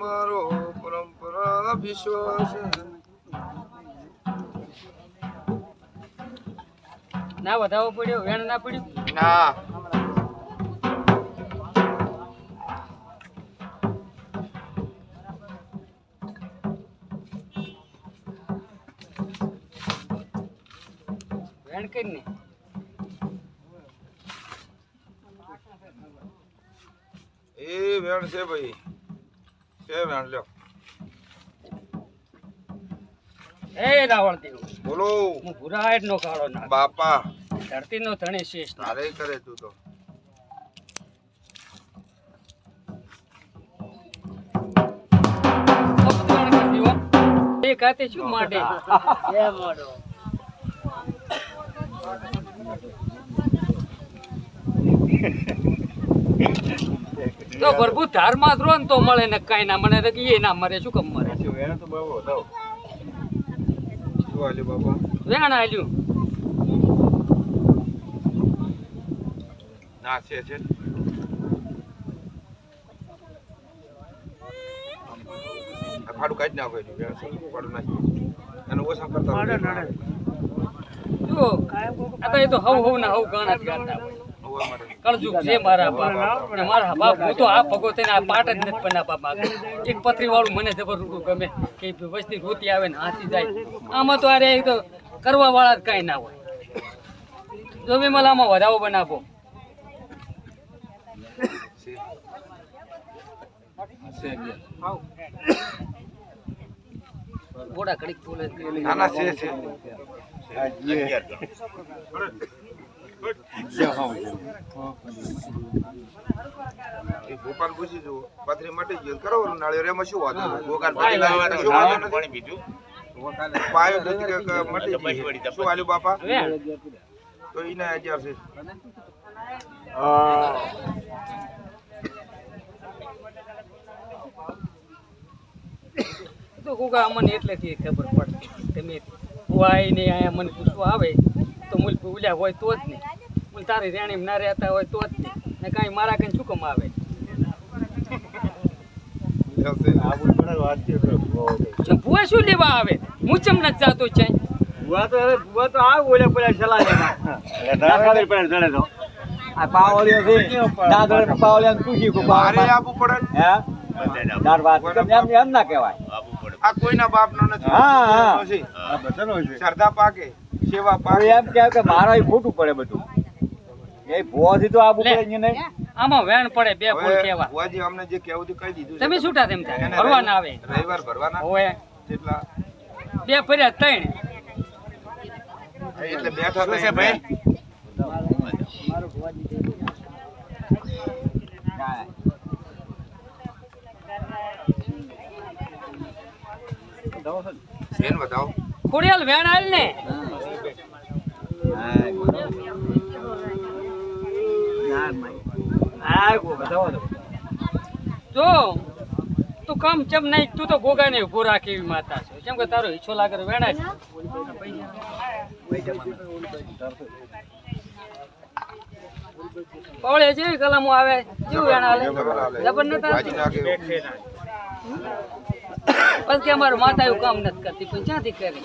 મારો પરંપરા વિશ્વાસ ના વધાવો પડ્યો વેણ ના પડ્યું ના વેણ કરીને એ વેણ છે ભાઈ છે વેણ લ્યો. એ રાવણ દેવ બોલો. હું ભૂરાટ નો કાળો ના બાપા. ધરતી નો ધણી શેષ તારે કરે તું તો. એ કાતે શું માટે? તો પ્રભુ ધારમાં જ રહો ને તો મળે ને કાંઈ ના મળે. ને એ ના મરે શું કમ મરે શું હાલ્યું બાપા વેણ આલ્યું ના છે છે. ફાડું કાઢી નાખો એની. ફાડું નાખી. એને ઓછા કરતા. જો આ તો એ તો હવ હવ ના હવ ગાણા જ ગાતા હોય. માટે. છે મારા બાપ. મારા બાપ હું તો આ ભગો થઈને આ પાટ જ નથી માંગતો એક પથરી વાળું મને જબર રૂડું ગમે કે વસ્તી રોતી આવે ને હાથી જાય. આમાં તો અરે તો કરવા વાળા જ કાંઈ ના હોય. જો બી મને આમાં વધાવો બનાવો. ઘોડા કડીક બોલે નાના છે છે પૂછી જુઓ પાથરી મટી ગયો કરો નાળિયેર એમાં શું વાંધો પાણી શું નથી? પાયો નથી. શું હાલ્યું બાપા તો અગિયાર છે તો કોકા અમને એટલેથી ખબર પડતી તમે વાય ને અહીંયા મને પૂછવા આવે તો મૂલ ઉલ્યા હોય તો જ નહીં મૂલ તારી રેણી ના રહેતા હોય તો જ નહીં ને કાંઈ મારા કઈ શું કમ આવે ભૂવા શું લેવા આવે? હું ચમ નથી જાતો છે. મારે આપવું પડે આ કોઈના બાપનો નથી. હા, હા. નથી. શ્રદ્ધા પાકે. સેવા પાકે મારા ખોટું પડે બધું. એ ભોથી તો આ. પડે ને નહીં. આમાં વેણ પડે બે ફૂલ કેવા. બુઆજી અમને જે કહેવું હતું કહી દીધું તમે છૂટા તેમ થાય. ભરવા ના આવે. રવિવાર ભરવાના. હોય જેટલા બે ફર્યા ત્રણ. એટલે બેઠા છે ભાઈ? બેન બતાવો ખોડિયાલ વેણ આલ ને. જો, તું કામ ચમ નહીં, તું તો ગોગા ને ઊભો રાખે એવી માતા છે. કેમ કે તારો ઈચ્છો લાગે વેણા છે. પવળે જેવી કલમો આવે, જેવું વેણા જબર ન બાજી પછી કે અમારું માતા એવું કામ નથી કરતી, પણ ક્યાંથી કરી.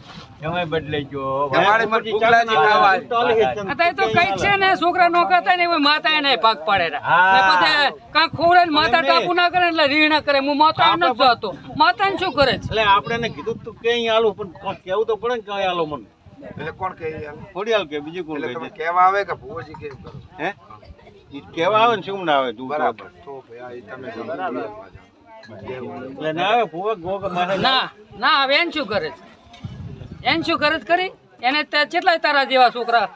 સમય બદલાઈ ગયો. તમારે મને ભૂખ લાગી ખાવા અત્યારે તો કંઈક છે ને છોકરા નો કરતા ને એમાં માતા એને ભાગ પાડે રા. હા. ને પછી ને માતા ટાપુ ના કરે એટલે રીણા ના કરે. હું માતા એમ જોતો. માતા ને શું કરે છે? એટલે આપણે કીધું તું ક્યાંય આલું પણ કોણ કેવું તો પડે ને આલો મને. એટલે કોણ? કે બીજું કોણ છે? કહેવા આવે કે ભુવોજી કરો? હે? કેવા આવે ને શું ના આવે તું. બરાબર. તો. ભાઈ તમે સમજી એટલે ના આવે ભૂવા ગોગ મારે ના ના હવે એને શું કરે છે? એને શું ખર્ચ કરી? એને કેટલા તારા જેવા છોકરા?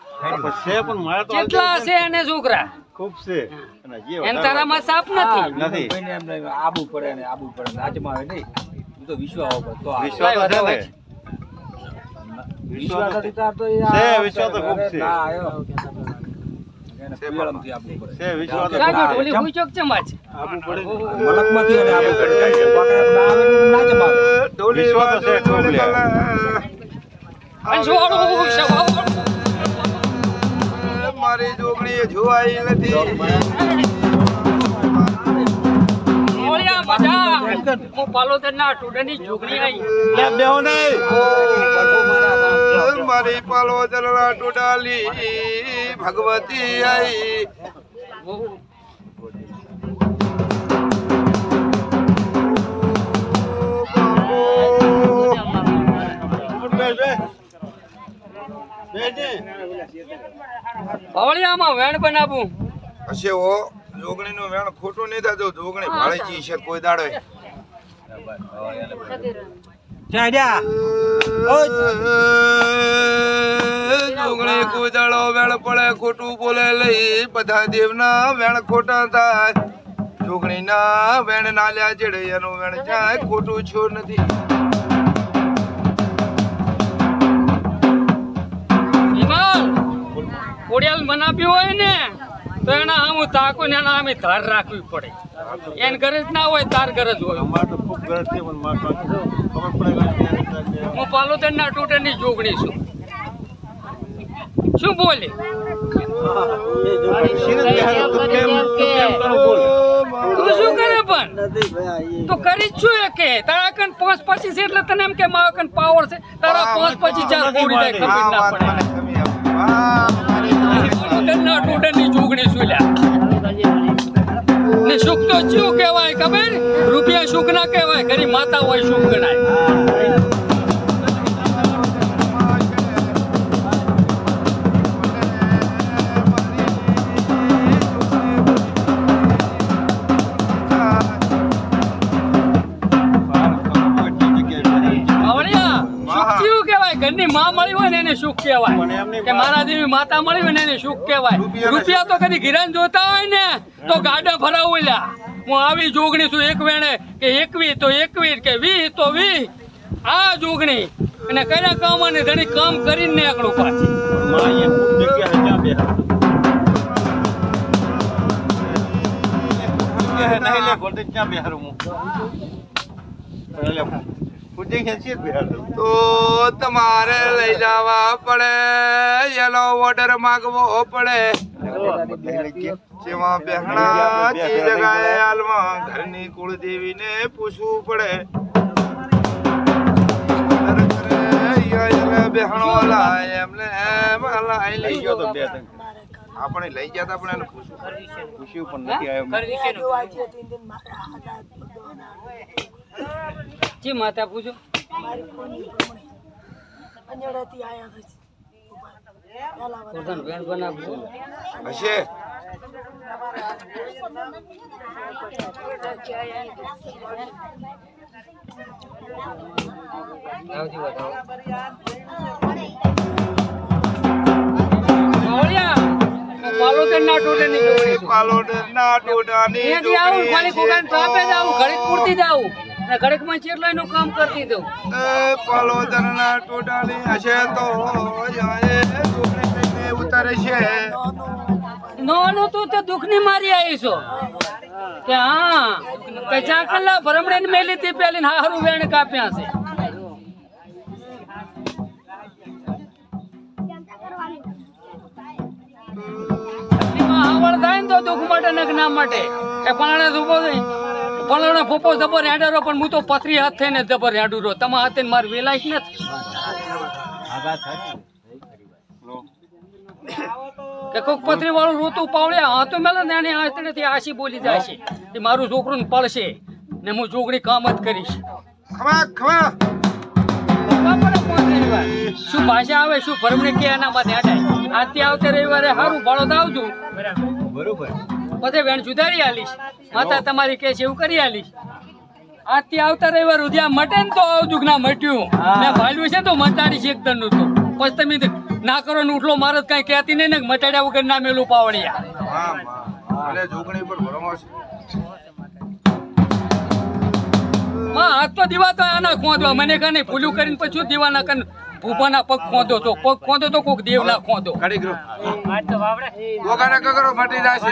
છે પણ મારે તો કેટલા છે એને છોકરા? ખૂબ છે એને તારામાં સાપ નથી. નથી. આબુ પડે ને આબુ પડે ને નહીં. હું તો વિશ્વ આવો તો આવે. તો છે ને. વિશ્વાસ તો એ છે, આ વિશ્વાસ તો ખૂબ છે. ના, આયો. એને છે પિયળમથી આપવું પડે. છે વિશ્વાસ તો જાજો ખૂબ ઢોલી છે. મારી જોગણી જોવાઈ નથી. મારી પાલો ચલણા ટોડાલી ભગવતી આઈ. પાવળિયામાં વેણ બનાવું. હશે ઓ જોગણી નું વેણ ખોટું નહીં થતું જોગણી ભાળેજી છે કોઈ દાડો. જ્યાં. જોગણી કોઈ દાડો વેણ પડે ખોટું બોલે લઈ. બધા દેવના વેણ ખોટા થાય. જોગણી ના વેણ ના લ્યા ચડે એનું વેણ જાય ખોટું છો નથી. કોડિયાલ મનાપ્યું હોય ને તો એના આમ તાકો ને એના આમ ધાર રાખવી પડે. એને ગરજ ના હોય તાર ગરજ હોય હું તો ના પાલોદરના ટોટરની જોગણી છું. શું બોલે? તું શું કરે પણ? તો કરી જ છું એ કે. તારા કન પાંચ પચીસ એટલે તને એમ કે મારા કન પાવર છે. તારા પાંચ પચીસ ચાર કોડી દે ખબર ના પડે. મને ગમી ચૂંટણી સુલ્યા ને સુખ તો શું કહેવાય ખબર? રૂપિયા સુખ ના કહેવાય, ઘરી માતા હોય સુખ ગણાય. ઘરની માં મળી હોય ને એને સુખ કહેવાય. કે મારા દેવી માતા મળી હોય ને એને સુખ કહેવાય. રૂપિયા તો કદી ગિરાન જોતા હોય ને તો ગાડા ફરાવું લ્યા. હું આવી જોગણી છું એક વેણે કે એકવી તો એકવી કે વી તો વી. આ જોગણી. અને કયા કામ અને ઘણી કામ કરીને એકડું પાછી. નહીં લે, ગોળે ક્યાં બેહારું હું. તો તમારે લઈ જવા પડે એનો ઓર્ડર માંગવો પડે. જેમાં બેહણા જે જગાએ હાલમાં ઘરની કુળદેવીને પૂછવું પડે. બેહણો લાય એમને એમ લઈ ગયો તો બે આપણે લઈ ગયા હતા પણ એને પૂછવું પૂછ્યું પણ નથી આવ્યો. જી માતા પૂછો હશે? આવજી ના ટોડા હું પાલોદરના ટોટરની જોગણી છું પાલોડના ટોડાની અહીંયાથી આવું જોગણી ખાલી કોકાને ટ્રાપે જ આવું ઘડી પૂરતી જ આવું. અને ઘડકમાં ચેટલો એનું કામ કરતી દઉં એ પાલોદરના ટોડાલી હશે તો જાય જોગણી લઈને ઉતરશે નોનું તું તો દુખની મારી આવી છો. કે હા કે ચાકલા ભરમણે મેલી તી પેલી ને હારું વેણ કાપ્યા છે. આવડ થાય ને તો દુઃખ માટે ને ના માટે. એ પાણે ઊભો થઈ. પલાણો ફોપો જબર હેડરો પણ હું તો પથરી હાથ થઈને જબર હેડું રહ્યો. તમારા હાથે મારે વેલાઈ નથી. કે કોક પથરી વાળું રોતું પાવડ્યા હા તો મેલે ને આશી બોલી જાય છે. કે મારું છોકરું ને પડશે ને હું જોગણી કામ જ કરીશ. કોણ રવિવાર શું ભાષા આવે શું ભરમણી કે એના માટે હટાય આજથી આવતે રવિવારે સારું ભાડો તો આવજો. બરોબર. પછી વેણ સુધારી આલીશ. માતા તમારી કે છે એવું કરી આલી આજથી આવતા રવિવાર ઉદ્યા મટે ને તો આવજુક ના મટ્યું. મેં ભાલ્યું છે તો મટાડી છે એકદમનું તો. પછી તમે ના કરો ને ઉઠલો મારે કઈ કહેતી નહીં ને મટાડ્યા વગર ના મેલું પાવડિયા. હા તો દીવા તો આના ખોદવા મને કને ભૂલું કરીને પછી દીવાના કન ભૂપાના પગ ખોંધો તો પગ ખોંધો તો કોક દેવ ના ખોંધો. ઘડી ગયો તો વાવડે. ગોગાના કગરો ફાટી જશે